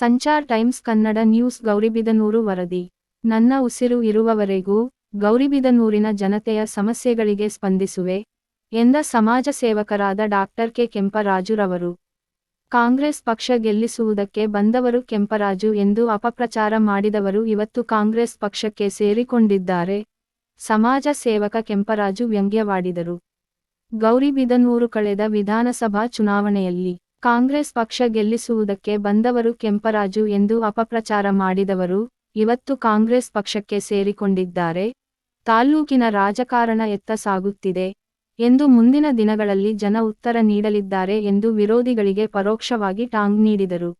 Sanchar Times Kannada news Gauribidanur ವರದಿ. ನನ್ನ ಉಸಿರು ಇರುವವರೆಗೂ ಗೌರಿಬಿದನೂರಿನ ಜನತೆಯ ಸಮಸ್ಯೆಗಳಿಗೆ ಸ್ಪಂದಿಸುವೆ ಎಂದ ಸಮಾಜ ಸೇವಕರಾದ ಡಾಕ್ಟರ್ ಕೆ. ಕೆಂಪರಾಜುರವರು. ಕಾಂಗ್ರೆಸ್ ಪಕ್ಷ ಗೆಲ್ಲಿಸುವುದಕ್ಕೆ ಬಂದವರು ಕೆಂಪರಾಜು ಎಂದು ಅಪಪ್ರಚಾರ ಮಾಡಿದವರು ಇವತ್ತು ಕಾಂಗ್ರೆಸ್ ಪಕ್ಷಕ್ಕೆ ಸೇರಿಕೊಂಡಿದ್ದಾರೆ, ಸಮಾಜ ಸೇವಕ ಕೆಂಪರಾಜು ವ್ಯಂಗ್ಯವಾಡಿದರು. ಗೌರಿಬಿದನೂರು ಕಳೆದ ವಿಧಾನಸಭಾ ಚುನಾವಣೆಯಲ್ಲಿ ಕಾಂಗ್ರೆಸ್ ಪಕ್ಷ ಗೆಲ್ಲಿಸುವುದಕ್ಕೆ ಬಂದವರು ಕೆಂಪರಾಜು ಎಂದು ಅಪಪ್ರಚಾರ ಮಾಡಿದವರು ಇವತ್ತು ಕಾಂಗ್ರೆಸ್ ಪಕ್ಷಕ್ಕೆ ಸೇರಿಕೊಂಡಿದ್ದಾರೆ. ತಾಲ್ಲೂಕಿನ ರಾಜಕಾರಣ ಎತ್ತ ಸಾಗುತ್ತಿದೆ ಎಂದು ಮುಂದಿನ ದಿನಗಳಲ್ಲಿ ಜನ ಉತ್ತರ ನೀಡಲಿದ್ದಾರೆ ಎಂದು ವಿರೋಧಿಗಳಿಗೆ ಪರೋಕ್ಷವಾಗಿ ಟಾಂಗ್ ನೀಡಿದರು.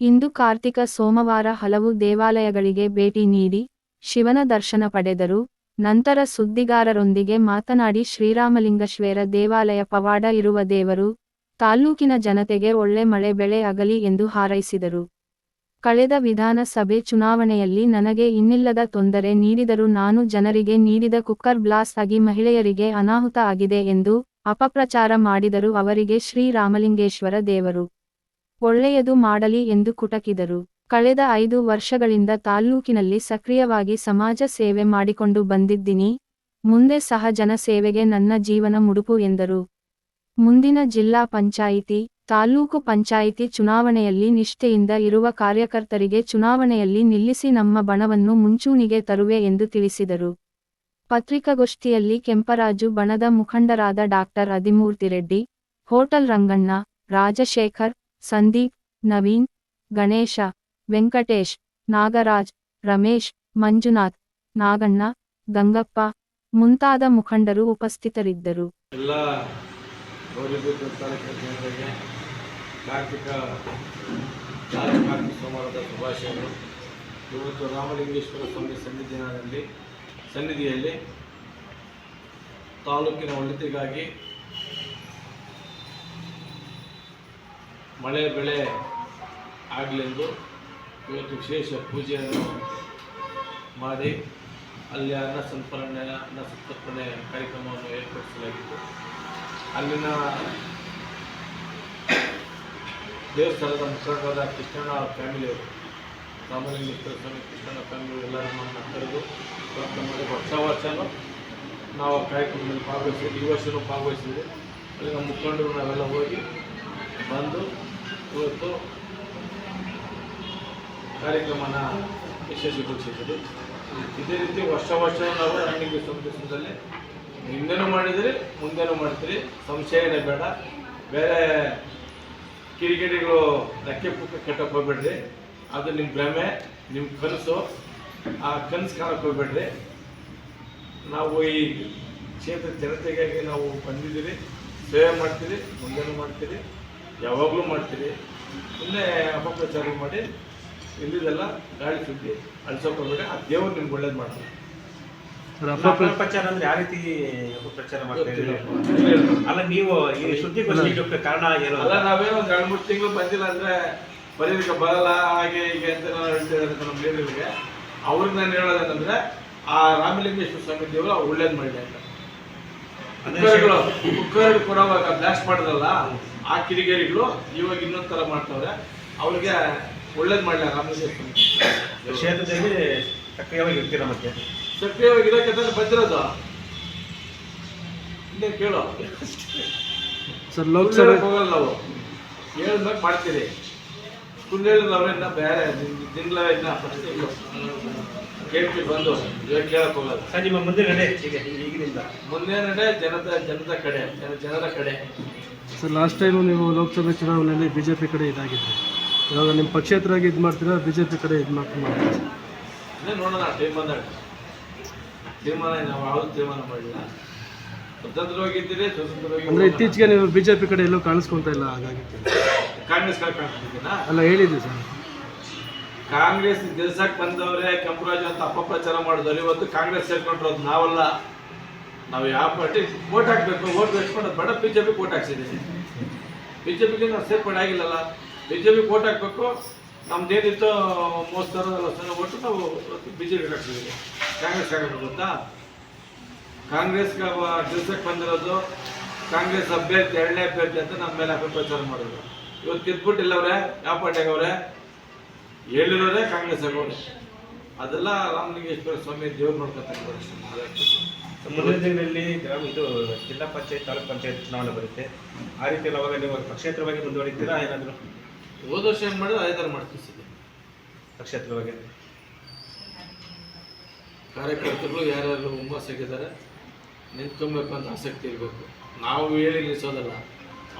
ಇಂದು ಕಾರ್ತಿಕ ಸೋಮವಾರ ಹಲವು ದೇವಾಲಯಗಳಿಗೆ ಭೇಟಿ ನೀಡಿ ಶಿವನ ದರ್ಶನ ಪಡೆದರು. ನಂತರ ಸುದ್ದಿಗಾರರೊಂದಿಗೆ ಮಾತನಾಡಿ ಶ್ರೀರಾಮಲಿಂಗಶ್ವೇರ ದೇವಾಲಯ ಪವಾಡ ಇರುವ ದೇವರು ತಾಲ್ಲೂಕಿನ ಜನತೆಗೆ ಒಳ್ಳೆ ಮಳೆ ಬೆಳೆ ಆಗಲಿ ಎಂದು ಹಾರೈಸಿದರು. ಕಳೆದ ವಿಧಾನಸಭೆ ಚುನಾವಣೆಯಲ್ಲಿ ನನಗೆ ಇನ್ನಿಲ್ಲದ ತೊಂದರೆ ನೀಡಿದರೂ ನಾನು ಜನರಿಗೆ ನೀಡಿದ ಕುಕ್ಕರ್ ಬ್ಲಾಸ್ಟ್ ಆಗಿ ಮಹಿಳೆಯರಿಗೆ ಅನಾಹುತ ಆಗಿದೆ ಎಂದು ಅಪಪ್ರಚಾರ ಮಾಡಿದರು ಅವರಿಗೆ ಶ್ರೀರಾಮಲಿಂಗೇಶ್ವರ ದೇವರು. ಒಳ್ಳೆಯದು ಮಾಡಲಿ ಎಂದು ಕುಟಕಿದರು. ಕಳೆದ ಐದು ವರ್ಷಗಳಿಂದ ತಾಲ್ಲೂಕಿನಲ್ಲಿ ಸಕ್ರಿಯವಾಗಿ ಸಮಾಜ ಸೇವೆ ಮಾಡಿಕೊಂಡು ಬಂದಿದ್ದೀನಿ. ಮುಂದೆ ಸಹ ಜನ ಸೇವೆಗೆ ನನ್ನ ಜೀವನ ಮುಡುಪು ಎಂದರು. ಮುಂದಿನ ಜಿಲ್ಲಾ ಪಂಚಾಯಿತಿ, ತಾಲೂಕು ಪಂಚಾಯಿತಿ ಚುನಾವಣೆಯಲ್ಲಿ ನಿಷ್ಠೆಯಿಂದ ಇರುವ ಕಾರ್ಯಕರ್ತರಿಗೆ ಚುನಾವಣೆಯಲ್ಲಿ ನಿಲ್ಲಿಸಿ ನಮ್ಮ ಬಣವನ್ನು ಮುಂಚೂಣಿಗೆ ತರುವೆ ಎಂದು ತಿಳಿಸಿದರು. ಪತ್ರಿಕಾಗೋಷ್ಠಿಯಲ್ಲಿ ಕೆಂಪರಾಜು ಬಣದ ಮುಖಂಡರಾದ ಡಾಕ್ಟರ್ ಅದಿಮೂರ್ತಿರೆಡ್ಡಿ ಹೋಟೆಲ್ ರಂಗಣ್ಣ, ರಾಜಶೇಖರ್, ಸಂದೀಪ್, ನವೀನ್, ಗಣೇಶ, ವೆಂಕಟೇಶ್, ನಾಗರಾಜ್, ರಮೇಶ್, ಮಂಜುನಾಥ್, ನಾಗಣ್ಣ, ಗಂಗಪ್ಪ ಮುಂತಾದ ಮುಖಂಡರು ಉಪಸ್ಥಿತರಿದ್ದರು. ಎಲ್ಲ ಗೌರಿಬಿದ್ದು ತಾಲೂಕಿನ ಜನರಿಗೆ ಕಾರ್ತಿಕ ಚಾಲು ಕಾರ್ತಿಕ ಸೋಮವಾರದ ಶುಭಾಶಯಗಳು. ಇವತ್ತು ರಾಮಲಿಂಗೇಶ್ವರ ಸ್ವಾಮಿ ಸನ್ನಿಧಾನದಲ್ಲಿ ಸನ್ನಿಧಿಯಲ್ಲಿ ತಾಲೂಕಿನ ಒಳಿತಿಗಾಗಿ ಮಳೆ ಬೆಳೆ ಆಗಲೆಂದು ಇವತ್ತು ವಿಶೇಷ ಪೂಜೆಯನ್ನು ಮಾಡಿ ಅಲ್ಲಿ ಅನ್ನ ಸಂಸ್ಮರಣೆ, ಅನ್ನ ಸಂತರ್ಪಣೆ ಕಾರ್ಯಕ್ರಮವನ್ನು ಏರ್ಪಡಿಸಲಾಗಿತ್ತು. ಅಲ್ಲಿನ ದೇವಸ್ಥಾನದ ಮುಖಂಡರಾದ ಕೃಷ್ಣನ ಅವ್ರ ಫ್ಯಾಮಿಲಿಯವರು ರಾಮಲಿಂಗೇಶ್ವರ ಸ್ವಾಮಿ ಕೃಷ್ಣಣ್ಣ ಫ್ಯಾಮಿಲಿ ಎಲ್ಲರನ್ನ ಕರೆದು ಇವತ್ತು ನಮ್ಮಲ್ಲಿ ವರ್ಷ ವರ್ಷವೂ ನಾವು ಆ ಕಾರ್ಯಕ್ರಮದಲ್ಲಿ ಭಾಗವಹಿಸಿದ್ವಿ ಈ ವರ್ಷವೂ ಭಾಗವಹಿಸಿದ್ವಿ. ಅಲ್ಲಿ ನಮ್ಮ ಮುಖಂಡರು ನಾವೆಲ್ಲ ಹೋಗಿ ಬಂದು ಇವತ್ತು ಕಾರ್ಯಕ್ರಮನ ಯಶಸ್ವಿಗೊಳಿಸಿದ್ದೀವಿ ಇದೇ ರೀತಿ ವರ್ಷ ವರ್ಷವೂ ನಾವು ರನ್ನಿಂಗ್ ಸಂದೇಶದಲ್ಲಿ ಹಿಂದೆನೂ ಮಾಡಿದಿರಿ, ಮುಂದೆನೂ ಮಾಡ್ತೀರಿ. ಸಂಶಯನೇ ಬೇಡ. ಬೇರೆ ಕಿರಿಕಿರಿಗಳು ಧಕ್ಕೆ ಪುಕ್ಕ ಕೆಟ್ಟಕ್ಕೆ ಹೋಗ್ಬೇಡ್ರಿ. ಅದು ನಿಮ್ಮ ಭ್ರಮೆ ನಿಮ್ಮ ಕನಸು. ಆ ಕನಸು ಕಾಣಕ್ಕೆ ಹೋಗ್ಬೇಡ್ರಿ. ನಾವು ಈ ಕ್ಷೇತ್ರ ಜನತೆಗಾಗಿ ನಾವು ಬಂದಿದ್ದೀರಿ. ಸೇವೆ ಮಾಡ್ತೀರಿ, ಮುಂದೆನೂ ಮಾಡ್ತೀರಿ. ಯಾವಾಗಲೂ ಮಾಡ್ತೀರಿ. ಸುಮ್ಮನೆ ಅಪಪ್ರಚಾರ ಮಾಡಿ ಇಲ್ಲಿದೆಲ್ಲ ಗಾಳಿ ಸುದ್ದಿ ಅಳಿಸೋಕೆ ಹೋಗ್ಬೇಡಿ ಆ ದೇವರು ನಿಮ್ಗೆ ಒಳ್ಳೇದು ಮಾಡ್ತಾರೆ ಅಪಪ್ರಚಾರ ಅಂದ್ರೆ ಯಾವ ರೀತಿ ಅಪಪ್ರಚಾರ ಮಾಡ್ತಾ ಇದ್ದೀರಿ? ಅಲ್ಲ ನೀವು ಈ ಸುದ್ದಿಗೋಷ್ಠಿ ಇಡೋಕೆ ಕಾರಣ ಏನು? ಅಲ್ಲ ನಾವೇ ಒಂದು ಎರಡು ಮೂರು ತಿಂಗಳು ಬಂದಿಲ್ಲ ಅಂದ್ರೆ ಬರೀದಕ್ಕೆ ಬರಲ್ಲ ಹಾಗೆ ಹೀಗೆ ಅಂತ ನಾವು ಹೇಳ್ತಿದ್ದಾರೆ ನಮ್ಮ ಲೀಡರ್ಗೆ ಅವ್ರಿಗೆ ನಾನು ಹೇಳೋದೇನಂದ್ರೆ ಆ ರಾಮಲಿಂಗೇಶ್ವರ ಸಮಿತಿಯವರು ಅವ್ರು ಒಳ್ಳೇದು ಮಾಡಿದೆ ಅಂತ. ಕುಕ್ಕರ್ಗಳು ಕುಕ್ಕರ್ ಕೊಡುವಾಗ ಬ್ಲಾಸ್ಟ್ ಮಾಡಿದ್ರಲ್ಲ ಆ ಕಿರಿಗೇರಿಗಳು ಇವಾಗ ಇನ್ನೊಂದು ಥರ ಮಾಡ್ತಾವ್ರೆ. ಅವ್ರಿಗೆ ಒಳ್ಳೇದು ಮಾಡಲ್ಲ ರಾಮಲಿಂಗೇಶ್ವರ ಕ್ಷೇತ್ರದಲ್ಲಿ ಸಕ್ರಿಯವಾಗಿ ಇರ್ತೀರಾ ಮತ್ತೆ? ಸಕ್ರಿಯವಾಗಿ ಇರೋಕೆ ತಾನೇ ಬಂದಿರೋದು? ಇನ್ನೇ ಕೇಳೋ. ಸರ್ ಲೋಕಸಭೆ ಹೋಗಲ್ಲ ನಾವು. ಹೇಳಿದ್ಮೇಲೆ ಮಾಡ್ತೀರಿ. ಸುಳ್ಳು ಹೇಳಿದ್ರೆ ಇಲ್ಲ ಬೇರೆ ತಿಂಗಳ ಇನ್ನ ಫಸ್ಟ್ ಕೇಳ್ತೀವಿ ಬಂದು. ಇವಾಗ ಕೇಳಕ್ ಹೋಗಲ್ಲ. ಸರ್ ನಿಮ್ಮ ಮುಂದಿನ ನಡೆ. ಈಗಿನಿಂದ. ಮುಂದಿನ ನಡೆ ಜನದ ಜನದ ಕಡೆ. ಜನ ಜನರ ಕಡೆ. ಸರ್ ಲಾಸ್ಟ್ ಟೈಮು ನೀವು ಲೋಕಸಭೆ ಚುನಾವಣೆಯಲ್ಲಿ ಬಿ ಜೆ ಪಿ ಕಡೆ ಇದಾಗಿದ್ದೆ ಇವಾಗ ನಿಮ್ಮ ಪಕ್ಷೇತರಾಗಿ ಇದು ಮಾಡ್ತೀರಾ ಬಿ ಜೆ ಪಿ ಕಡೆ ಇದು ಮಾಡ್ತೀರಾ? ನೋಡೋಣ ಟೈಮ್ ಬಂದಾಗ. ತೀರ್ಮಾನ ನಾವು ಯಾವುದು ತೀರ್ಮಾನ ಮಾಡಿಲ್ಲ. ಸ್ವತಂತ್ರವಾಗಿದ್ದೀರಿ ಸ್ವತಂತ್ರವಾಗಿ ಅಂದ್ರೆ ಇತ್ತೀಚೆಗೆ ನೀವು ಬಿಜೆಪಿ ಪಿ ಕಡೆ ಎಲ್ಲೂ ಕಾಣಿಸ್ಕೊಂತ ಇಲ್ಲ ಹಾಗಾಗಿ. ಕಾಂಗ್ರೆಸ್ ಕಡೆ ಕಾಣಿಸ್ತಿದ್ದೀನಾ ಅಲ್ಲ ಹೇಳಿದ್ರಿ ಸರ್. ಕಾಂಗ್ರೆಸ್ ಗೆಲ್ಸಕ್ ಬಂದವರೇ ಕೆಂಪರಾಜು ಅಂತ ಅಪಪ್ರಚಾರ ಮಾಡಿದವರು ಇವತ್ತು ಕಾಂಗ್ರೆಸ್ ಸೇರ್ಕೊಂಡಿರೋದು ನಾವಲ್ಲ. ನಾವು ಯಾವ ಪಾರ್ಟಿ ವೋಟ್ ಹಾಕ್ಬೇಕು ವೋಟ್ ವೇಸ್ಟ್ ಬಡ ಬಿ ಜೆ ಪಿಗೆ ವೋಟ್ ಹಾಕ್ಸಿದ್ದೀವಿ ಬಿ ಜೆ ಪಿಗೆ ನಾವು ಸೇರ್ಪಡೆ ಆಗಿಲ್ಲಲ್ಲ. ಬಿ ಜೆ ಪಿಗೆ ವೋಟ್ ಹಾಕ್ಬೇಕು ನಮ್ದೇನಿತ್ತು ಮೂವತ್ತು ಸಾವಿರದ ನಲವತ್ತು ಸಾವಿರ ಓಟು ನಾವು ಬಿ ಜೆ ಪಿಗೆ ಹಾಕ್ಸಿದ್ದೀವಿ. ಕಾಂಗ್ರೆಸ್ ಹಾಕಬೇಕು ಗೊತ್ತಾ? ಕಾಂಗ್ರೆಸ್ಗೆ ಗೆಲ್ಸಕ್ಕೆ ಬಂದಿರೋದು ಕಾಂಗ್ರೆಸ್ ಅಭ್ಯರ್ಥಿ ಎರಡನೇ ಅಭ್ಯರ್ಥಿ ಅಂತ ನಮ್ಮ ಮೇಲೆ ಅಪಪ್ರಚಾರ ಮಾಡಿದ್ರು. ಇವತ್ತು ಗೆದ್ಬಿಟ್ಟಿಲ್ಲ ಅವ್ರೆ ಯಾವ ಪಾರ್ಟಿಯಾಗ ಅವ್ರೆ ಹೇಳಿರೋರೇ ಕಾಂಗ್ರೆಸ್ ಆಗೋರೆ ಅದೆಲ್ಲ ರಾಮಲಿಂಗೇಶ್ವರ ಸ್ವಾಮಿ ದೇವ್ರು ನೋಡ್ಕೊತಾರೆ ಮುಂದಿನ ಗ್ರಾಮ ಇದು ಜಿಲ್ಲಾ ಪಂಚಾಯತ್ ತಾಲೂಕ್ ಪಂಚಾಯತ್ ಚುನಾವಣೆ ಬರುತ್ತೆ. ಆ ರೀತಿ ಅವಾಗ ನೀವು ಪಕ್ಷೇತರವಾಗಿ ಮುಂದುವರಿತೀರಾ ಏನಾದರೂ? ಹೋದ ವರ್ಷ ಏನು ಮಾಡಿದ್ರೆ ಅದೇ ಥರ ಮಾಡ್ತೀವಿ ಸರ್ ಪಕ್ಷೇತರವಾಗಿ. ಕಾರ್ಯಕರ್ತರು ಯಾರ್ಯಾರು ಹುಮ್ಮಸ್ಸಾಗಿದ್ದಾರೆ ನಿಂತ್ಕೊಬೇಕು ಅಂತ ಆಸಕ್ತಿ ಇರಬೇಕು. ನಾವು ಹೇಳಿ ನಿಲ್ಲಿಸೋದಲ್ಲ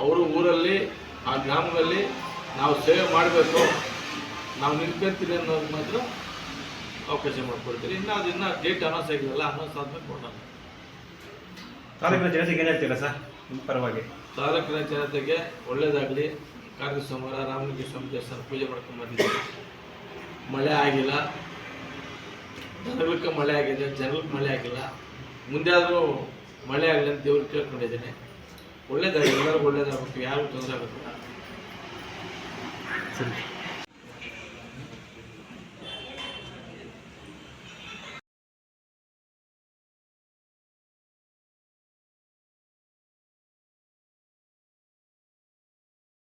ಅವರು ಊರಲ್ಲಿ ಆ ಗ್ರಾಮದಲ್ಲಿ ನಾವು ಸೇವೆ ಮಾಡಬೇಕು. ನಾವು ನಿಂತ್ಕೊಂತೀವಿ ಅನ್ನೋದು ಮಾತ್ರ ಅವಕಾಶ ಮಾಡಿಕೊಡ್ತೀರಿ ಇನ್ನು ಅದು ಇನ್ನೂ ಡೇಟ್ ಅನೌನ್ಸ್ ಆಗಿಲ್ಲ ಅನೌನ್ಸ್ ಆದ್ಮೇಲೆ ಕೊಡೋಣ. ತಾಲೂಕಿನ ಜನತೆಗೆ ಏನು ಹೇಳ್ತೀರಾ ಸರ್ ನಿಮ್ಮ ಪರವಾಗಿ? ತಾಲೂಕಿನ ಜನತೆಗೆ ಒಳ್ಳೇದಾಗಲಿ. ಕಾರ್ತಿಕ ಸೋಮವಾರ ರಾಮಲಿಂಗ ಸ್ವಾಮಿ ದೇವಸ್ಥಾನ ಪೂಜೆ ಮಾಡ್ಕೊಂಡು ಬಂದಿದ್ದೀವಿ. ಮಳೆ ಆಗಿಲ್ಲ. ದನಗಳಿಗೆ ಮಳೆ ಆಗಿದೆ, ಜನಕ್ಕೆ ಮಳೆ ಆಗಿಲ್ಲ. ಮುಂದೆ ಆದರೂ ಮಳೆ ಆಗಲಿ ಅಂತ ದೇವ್ರಿಗೆ ಕೇಳ್ಕೊಂಡಿದ್ದೇನೆ. ಒಳ್ಳೇದಾಗಿ ಎಲ್ಲರಿಗೂ ಒಳ್ಳೇದಾಗಬೇಕು, ಯಾರಿಗೂ ತೊಂದರೆ ಆಗೋದಿಲ್ಲ. ಸರಿ.